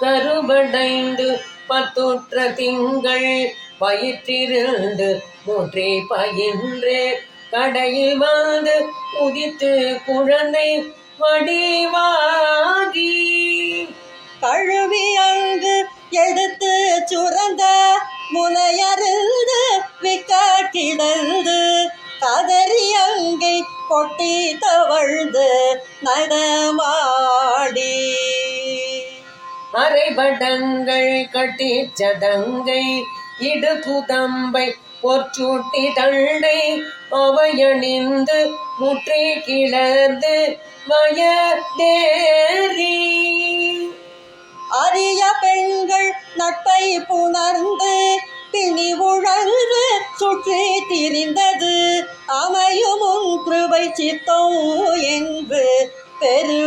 கருவடைந்து பத்துற்ற திங்கள் பயிற்றிருந்து மூற்றே பயின்றே. கடையில் வந்து உதித்து குழந்தை வடிவாகி கழுவி அங்கு எடுத்து சுரந்த முனையறிந்து விக்கிடந்து கதறி அங்கை கொட்டி தவழ்ந்து நடமா அரைபடங்கள் கட்டி சதங்கை இடுகுதம்பை பொற்சூட்டி தண்டை அவையணிந்து முற்றி கிளர்ந்து வயதேறி. அரிய பெண்கள் நட்பை புணர்ந்து பிணி உழன்று சுற்றி திரிந்தது. அமையும் உன் கிருபை சித்தம் என்று பெரு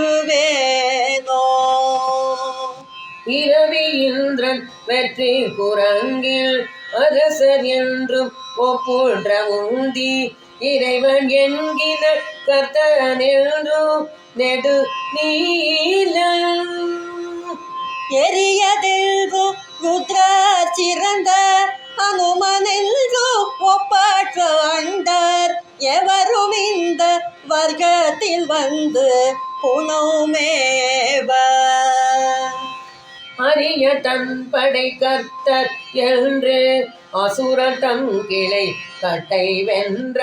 இரவி இந்திரன் வெற்றி குரங்கில் அரசர் என்றும் ஒப்புன்ற உந்தி. இறைவன் என்கிற கர்த்தன் என்றும் நெடு நீலம் எரியதென்று ருத்ர சிறந்த அனுமனென்று ஒப்பாற்ற அண்டர் எவரும் இந்த வர்க்கத்தில் வந்து புனமேவ அறிய தன் படை கர்த்தர் என்று அசுர தங்கிளை கட்டை வென்ற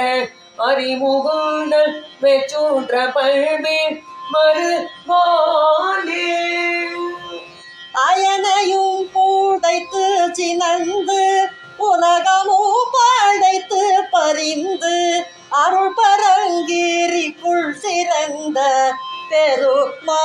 அறிமுகுந்தல் மெச்சூற்ற பல்வி மறுவானே. அயனையும் பூடைத்து சினந்து உலகமும் படைத்து பறிந்து அருள் பரங்கிரி புல் சிறந்த பெருமா